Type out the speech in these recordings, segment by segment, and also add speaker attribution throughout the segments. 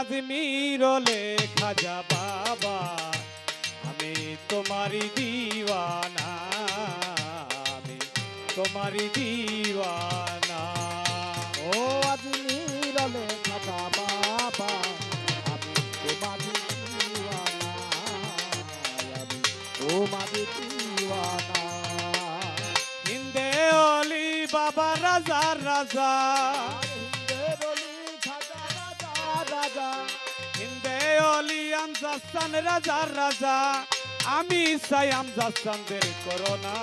Speaker 1: আজমিরলে খাজা বাবা, আমি তোমারই দিওয়ানা, আমি তোমারই দিওয়ানা।
Speaker 2: ও আজমিরলে খাজা বাবা, আমি তোমারি দিওয়ানা, আমি তোমারি দিওয়ানা।
Speaker 1: হিন্দে অলি বাবা, রাজা রাজা অলি আমজাস্তান রাজা। আমি চাই আমজাস্তানদের করোনা।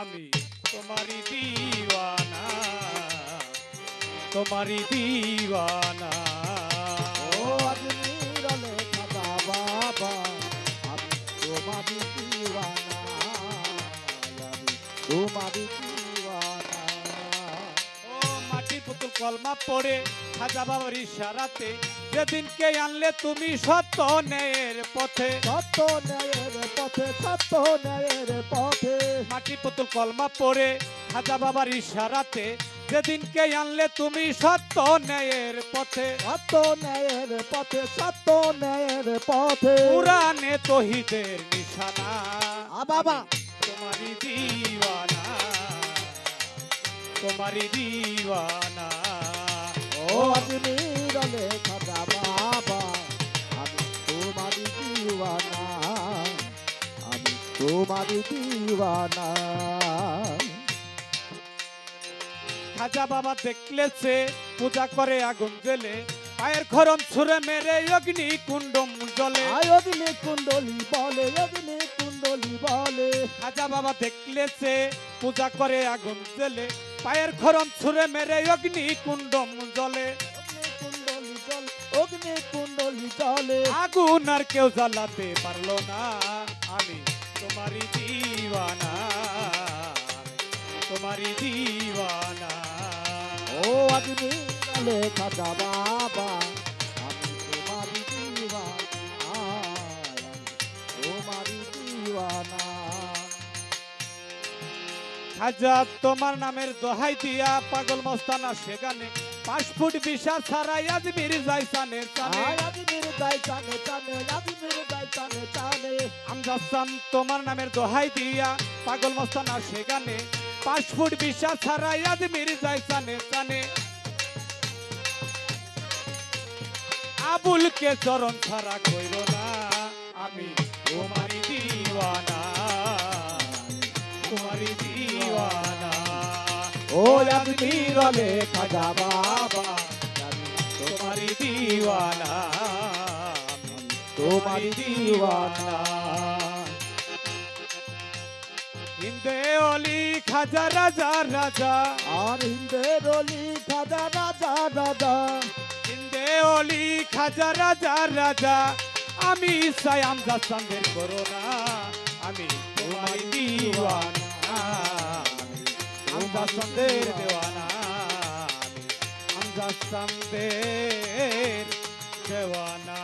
Speaker 1: আমি তোমারই দিওয়ানা। তোমারই দিওয়ানা।
Speaker 2: ও আজমিরলে খাজা বাবা আমি তোমারি দিওয়ানা। আমি তোমারি দিওয়ানা।
Speaker 1: ও মাটির পুতুল কলমা পড়ে খাজা বাবার ইশারাতে। যেদিনকে আনলে তুমি সত্য ন্যায়ের পথে।
Speaker 2: সত্য ন্যায়ের পথে সত্য ন্যায়ের পথে।
Speaker 1: মাটি পুতুল কলমা পরে খাজা বাবার ইশারাতে। যেদিনকে আনলে তুমি সত্য ন্যায়ের পথে।
Speaker 2: সত্য ন্যায়ের পথে সত্য ন্যায়ের পথে।
Speaker 1: পুরানে তহিদের নিশানা।
Speaker 2: আ বাবা।
Speaker 1: তোমারই দিওয়ানা। তোমারই দিওয়ানা।
Speaker 2: তোমারি দিওয়ানা।
Speaker 1: খাজা বাবা দেখলেছে পূজা করে আগুন জ্বেলে। পায়ের খরম ছুঁড়ে মেরে অগ্নি কুণ্ডম জলে।
Speaker 2: আয় অগ্নি কুণ্ডলী বলে অগ্নি কুণ্ডলী বলে।
Speaker 1: খাজা বাবা দেখলেছে পূজা করে আগুন জেলে পায়ের খরম ছুঁড়ে মেরে অগ্নি কুণ্ডম জলে।
Speaker 2: অগ্নি কুণ্ডলী জল অগ্নি কুণ্ডলী জলে।
Speaker 1: আগুন আর কেউ জ্বালাতে পারল না। আমি তোমারই দিওয়ানা তোমারই দিওয়ানা।
Speaker 2: ও আজমিরলে খাজা বাবা আমি তোমারি দিওয়ানা তোমারি দিওয়ানা।
Speaker 1: খাজা তোমার নামের দোহাই দিয়া পাগল মস্তানা সেখানে পাঁচ ফুট বিশাল ছাড়াই আজমির যাই সানে সানে
Speaker 2: আজমির দাই টানে টানে আজমির দাই টানে। টানে
Speaker 1: আমজাসান তোমার নামের দোহাই দিয়া পাগল মস্তানা সেখানে পাঁচ ফুট বিশাল ছাড়াই আজমির যাই সানে সানে আবুলকে চরণ ছাড়া কইল না।
Speaker 2: ও আজমিরলে খাজা বাবা
Speaker 1: আমি তোমারই দিওয়ানা
Speaker 2: তোমারি দিওয়ানা।
Speaker 1: হিন্দে অলি খাজা রাজা রাজা।
Speaker 2: আর হিন্দের অলি খাজা রাজা রাজা।
Speaker 1: হিন্দে অলি খাজা রাজা রাজা। আমি আমজা চান্দের করোনা আমি তোমারই দিওয়ানা। চান্দের দেওয়ানা আমি। সন্দের দেওয়ানা।